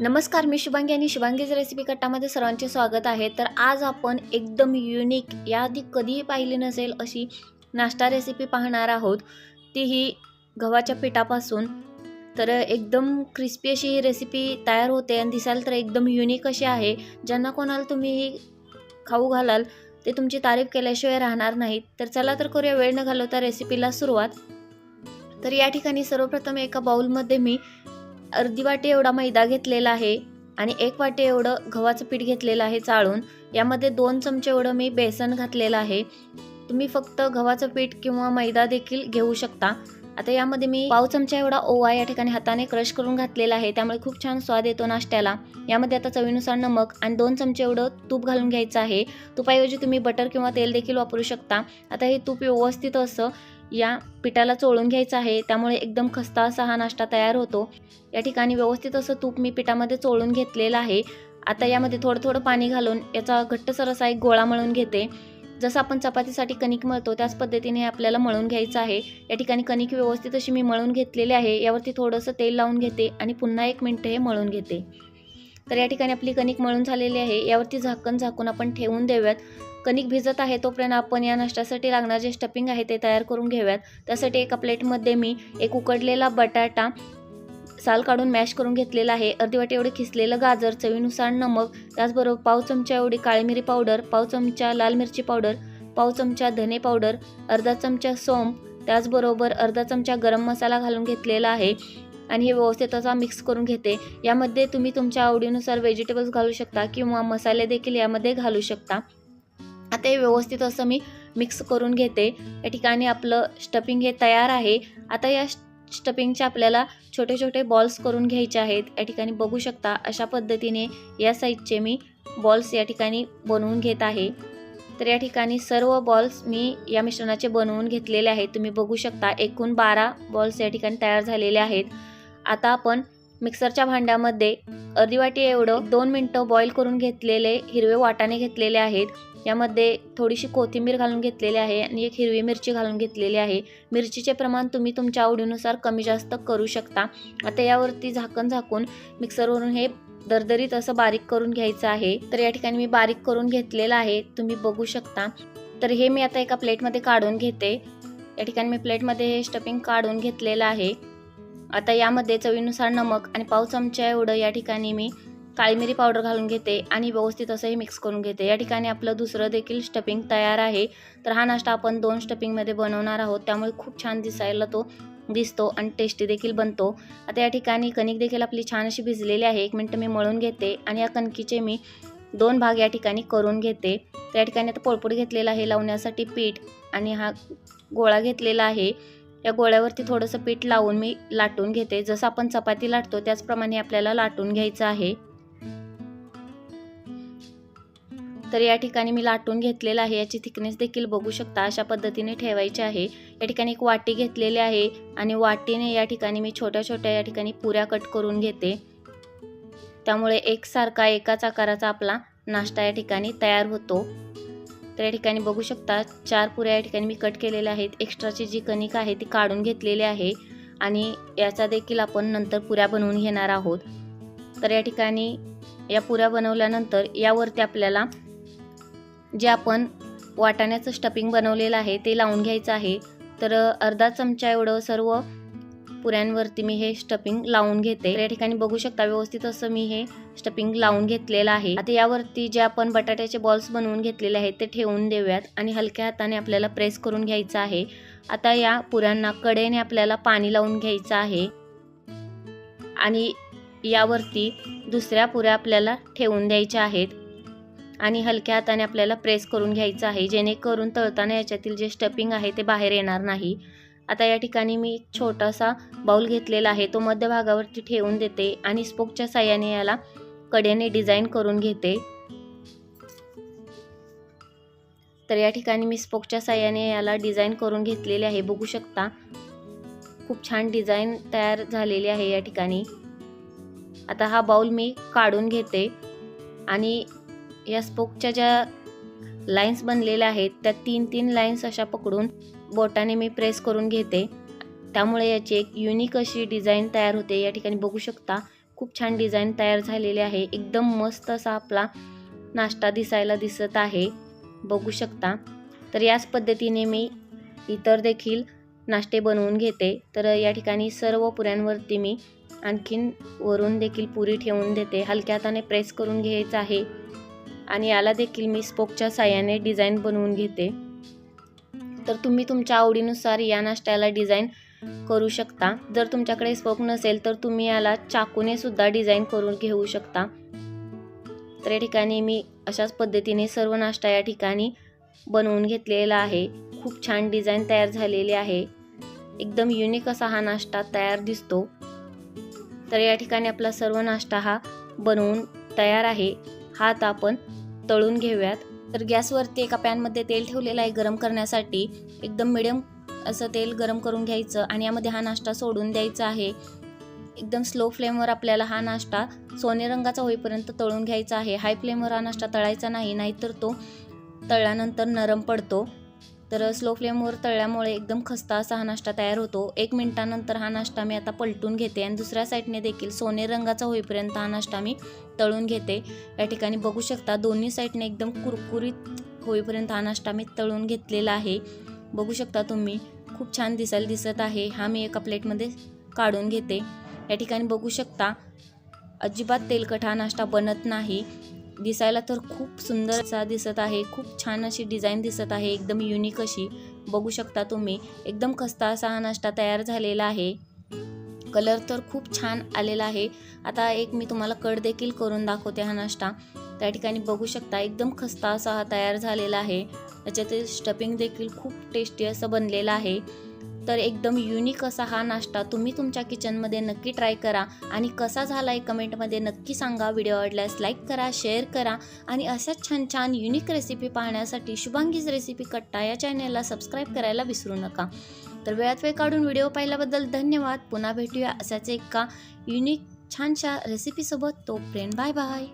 नमस्कार मी शुभांगी आणि शुभांगीज रेसिपी कट्टामध्ये सर्वांचे स्वागत आहे. तर आज आपण एकदम युनिक याआधी कधीही पाहिली नसेल अशी नाश्ता रेसिपी पाहणार आहोत. तीही गव्हाच्या पिठापासून. तर एकदम क्रिस्पी अशी ही रेसिपी तयार होते आणि दिसायला तर एकदम युनिक अशी आहे. ज्यांना कोणाला तुम्ही खाऊ घालाल ते तुमची तारीफ केल्याशिवाय राहणार नाहीत. तर चला तर करूया वेळ न घालवता रेसिपीला सुरुवात. तर या ठिकाणी सर्वप्रथम एका बाउलमध्ये मी अर्धी वाटी एवढा मैदा घेतलेला आहे आणि एक वाटी एवढं गव्हाचं पीठ घेतलेलं आहे चाळून. यामध्ये दोन चमचे एवढं मी बेसन घातलेलं आहे. तुम्ही फक्त गव्हाचं पीठ किंवा मैदा देखील घेऊ शकता. आता यामध्ये मी पाव चमचा एवढा ओवा या ठिकाणी हाताने क्रश करून घातलेला आहे. त्यामुळे खूप छान स्वाद येतो नाश्त्याला. यामध्ये आता चवीनुसार नमक आणि दोन चमचे एवढं तूप घालून घ्यायचं आहे. तुपाऐवजी तुम्ही बटर किंवा तेल देखील वापरू शकता. आता हे तूप व्यवस्थित असं या पिठाला चोळून घ्यायचं आहे. त्यामुळे एकदम खस्ता असा हा नाश्ता तयार होतो. या ठिकाणी व्यवस्थित असं तूप मी पिठामध्ये चोळून घेतलेलं आहे. आता यामध्ये थोडं थोडं पाणी घालून याचा घट्टसर असा एक गोळा मळून घेते. जसं आपण चपातीसाठी कणिक मळतो त्याच पद्धतीने हे आपल्याला मळून घ्यायचं आहे. या ठिकाणी कणिक व्यवस्थित अशी मी मळून घेतलेली आहे. यावरती थोडंसं तेल लावून घेते आणि पुन्हा एक मिनटं हे मळून घेते. तर या ठिकाणी आपली कणिक मळून झालेली आहे. यावरती झाकण झाकून आपण ठेवून देऊयात. कणिक भिजत आहे तोपर्यंत आपण या नाश्त्यासाठी लागणार जे स्टपिंग आहे ते तयार करून घेऊयात. त्यासाठी एका प्लेटमध्ये मी एक उकडलेला बटाटा साल काढून मॅश करून घेतलेला आहे. अर्धी वाटी एवढे खिसलेलं गाजर चवीनुसार नमक त्याचबरोबर पाव चमचा एवढी काळी मिरी पावडर पाव चमचा लाल मिरची पावडर पाव चमचा धने पावडर अर्धा चमचा सोंप त्याचबरोबर अर्धा चमचा गरम मसाला घालून घेतलेला आहे. आणि हे व्यवस्थित असा मिक्स करून घेते. यामध्ये तुम्ही तुमच्या आवडीनुसार व्हेजिटेबल्स घालू शकता किंवा मसाले देखील यामध्ये घालू शकता. आता हे व्यवस्थित असं मी मिक्स करून घेते. या ठिकाणी आपलं स्टफिंग हे तयार आहे. आता या स्टपिंगचे आपल्याला छोटे छोटे बॉल्स करून घ्यायचे आहेत. या ठिकाणी बघू शकता अशा पद्धतीने या साईजचे मी बॉल्स या ठिकाणी बनवून घेत आहे. तर या ठिकाणी सर्व बॉल्स मी या मिश्रणाचे बनवून घेतलेले आहेत. तुम्ही बघू शकता एकूण बारा बॉल्स या ठिकाणी तयार झालेले आहेत. आता आपण मिक्सरच्या भांड्यामध्ये अर्धी वाटी एवढं दोन मिनटं बॉईल करून घेतलेले हिरवे वाटाणे घेतलेले आहेत. यामध्ये थोडीशी कोथिंबीर घालून घेतलेली आहे आणि एक हिरवी मिरची घालून घेतलेली आहे. मिरचीचे प्रमाण तुम्ही तुमच्या आवडीनुसार कमी जास्त करू शकता. आता यावरती झाकण झाकून मिक्सरवरून हे दरदरीत असं बारीक करून घ्यायचं आहे. तर या ठिकाणी मी बारीक करून घेतलेलं आहे. तुम्ही बघू शकता. तर हे मी आता एका प्लेटमध्ये काढून घेते. या ठिकाणी मी प्लेटमध्ये हे स्टफिंग काढून घेतलेलं आहे. आता यामध्ये चवीनुसार नमक आणि पाव चमचा एवढं या ठिकाणी मी काळी मिरी पावडर घालून घेते आणि व्यवस्थित असंही मिक्स करून घेते. या ठिकाणी आपलं दुसरं देखील स्टफिंग तयार आहे. तर हा नाश्ता आपण दोन स्टफिंगमध्ये बनवणार आहोत. त्यामुळे खूप छान दिसायला तो दिसतो आणि टेस्टी देखील बनतो. आता या ठिकाणी कणिक देखील आपली छान अशी भिजलेली आहे. एक मिनटं मी मळून घेते आणि या कणकीचे मी दोन भाग या ठिकाणी करून घेते. तर या ठिकाणी आता पोळपोट घेतलेला आहे लावण्यासाठी पीठ आणि हा गोळा घेतलेला आहे. या गोळ्यावरती थोडंसं पीठ लावून मी लाटून घेते. जसं आपण चपाती लाटतो त्याचप्रमाणे आपल्याला लाटून घ्यायचं आहे. तर या ठिकाणी मी लाटून घेतलेलं आहे. याची थिकनेस देखील बघू शकता. अशा पद्धतीने ठेवायची आहे. या ठिकाणी एक वाटी घेतलेली आहे आणि वाटीने या ठिकाणी मी छोट्या छोट्या या ठिकाणी पुऱ्या कट करून घेते. त्यामुळे एकसारखा एकाच आकाराचा आपला नाश्ता या ठिकाणी तयार होतो. तर या ठिकाणी बघू शकता चार पुऱ्या या ठिकाणी मी कट केलेल्या आहेत. एक्स्ट्राची जी कणिक आहे ती काढून घेतलेली आहे आणि याचा देखील आपण नंतर पुऱ्या बनवून घेणार आहोत. तर या ठिकाणी या पुऱ्या बनवल्यानंतर यावरती आपल्याला जे आपण वाटाण्याचं स्टफिंग बनवलेलं आहे ते लावून घ्यायचं आहे. तर अर्धा चमचा एवढं सर्व पुऱ्यांवरती मी हे स्टफिंग लावून घेते. या ठिकाणी बघू शकता व्यवस्थित असं मी हे स्टफिंग लावून घेतलेलं आहे. आता यावरती जे आपण बटाट्याचे बॉल्स बनवून घेतलेले आहेत ते ठेवून देऊयात आणि हलक्या हाताने आपल्याला प्रेस करून घ्यायचं आहे. आता या पुऱ्यांना कडेने आपल्याला पाणी लावून घ्यायचं आहे. आणि यावरती दुसऱ्या पुऱ्या आपल्याला ठेवून द्यायच्या आहेत. आणि हलक्या हाताने आपल्याला प्रेस करून घ्यायचं आहे. जेणेकरून तळताना याच्यातील जे स्टपिंग आहे ते बाहेर येणार नाही. आता या ठिकाणी मी एक छोटासा बाऊल घेतलेला आहे. तो मध्यभागावरती ठेवून देते आणि स्पोकच्या साह्याने याला कडेने डिझाईन करून घेते. तर या ठिकाणी मी स्पोकच्या साह्याने याला डिझाईन करून घेतलेले आहे. बघू शकता खूप छान डिझाईन तयार झालेली आहे या ठिकाणी. आता हा बाऊल मी काढून घेते आणि या स्पोकच्या ज्या लाईन्स बनलेल्या आहेत त्या तीन तीन लाईन्स अशा पकडून बोटाने मी प्रेस करून घेते. त्यामुळे याची एक युनिक अशी डिझाईन तयार होते. या ठिकाणी बघू शकता खूप छान डिझाईन तयार झालेली आहे. एकदम मस्त असा आपला नाश्ता दिसायला दिसत आहे. बघू शकता. तर याच पद्धतीने मी इतर देखील नाश्ते बनवून घेते. तर या ठिकाणी सर्व पुऱ्यांवरती मी आणखीन वरून देखील पुरी ठेवून देते. हलक्या हाताने प्रेस करून घ्यायचं आहे. आणि याला देखील मी स्पोकच्या साह्याने डिझाईन बनवून घेते. तर तुम्ही तुमच्या आवडीनुसार या नाश्त्याला डिझाईन करू शकता. जर तुमच्याकडे स्पोक नसेल तर तुम्ही याला चाकूने सुद्धा डिझाईन करून घेऊ शकता. तर या ठिकाणी मी अशाच पद्धतीने सर्व नाश्ता या ठिकाणी बनवून घेतलेला आहे. खूप छान डिझाईन तयार झालेली आहे. एकदम युनिक असा हा नाश्ता तयार दिसतो. तर या ठिकाणी आपला सर्व नाश्ता हा बनवून तयार आहे. हा आता आपण तळून घेऊयात. तर गॅसवरती एका पॅनमध्ये तेल ठेवलेलं आहे गरम करण्यासाठी. एकदम मिडियम असं तेल गरम करून घ्यायचं आणि यामध्ये हा नाश्ता सोडून द्यायचा आहे. एकदम स्लो फ्लेमवर आपल्याला हा नाश्ता सोने रंगाचा होईपर्यंत तळून घ्यायचा आहे. हाय फ्लेमवर हा नाश्ता तळायचा नाही नाहीतर तो तळल्यानंतर नरम पडतो. तर स्लो फ्लेमवर तळल्यामुळे एकदम खस्ता असा हा नाश्ता तयार होतो. एक मिनिटानंतर हा नाश्ता मी आता पलटून घेते आणि दुसऱ्या साईडने देखील सोने रंगाचा होईपर्यंत हा नाश्ता मी तळून घेते. या ठिकाणी बघू शकता दोन्ही साईडने एकदम कुरकुरीत होईपर्यंत हा नाश्ता मी तळून घेतलेला आहे. बघू शकता तुम्ही खूप छान दिसायला दिसत आहे. हा मी एका प्लेटमध्ये काढून घेते. या ठिकाणी बघू शकता अजिबात तेलकट हा नाश्ता बनत नाही. दिसायला तर खूप सुंदर असा दिसत आहे. खूप छान अशी डिझाईन दिसत आहे. एकदम युनिक अशी. बघू शकता तुम्ही. एकदम खस्ता असा हा नाश्ता तयार झालेला आहे. कलर तर खूप छान आलेला आहे. आता एक मी तुम्हाला कट देखील करून दाखवते हा नाश्ता. त्या ठिकाणी बघू शकता एकदम खस्ता असा हा तयार झालेला आहे. त्याच्यातील स्टफिंग देखील खूप टेस्टी असं बनलेलं आहे. तर एकदम युनिक असा हा नाश्ता तुम्ही तुमच्या किचनमध्ये नक्की ट्राय करा. आणि कसा झाला आहे कमेंटमध्ये नक्की सांगा. व्हिडिओ आवडल्यास लाईक करा शेअर करा. आणि अशाच छान छान युनिक रेसिपी पाहण्यासाठी शुभांगीज रेसिपी कट्टा या चॅनेलला सबस्क्राईब करायला विसरू नका. तर वेळात वेळ काढून व्हिडिओ पाहिल्याबद्दल धन्यवाद. पुन्हा भेटूया असाच एका युनिक छानशा रेसिपीसोबत तोपर्यंत बाय बाय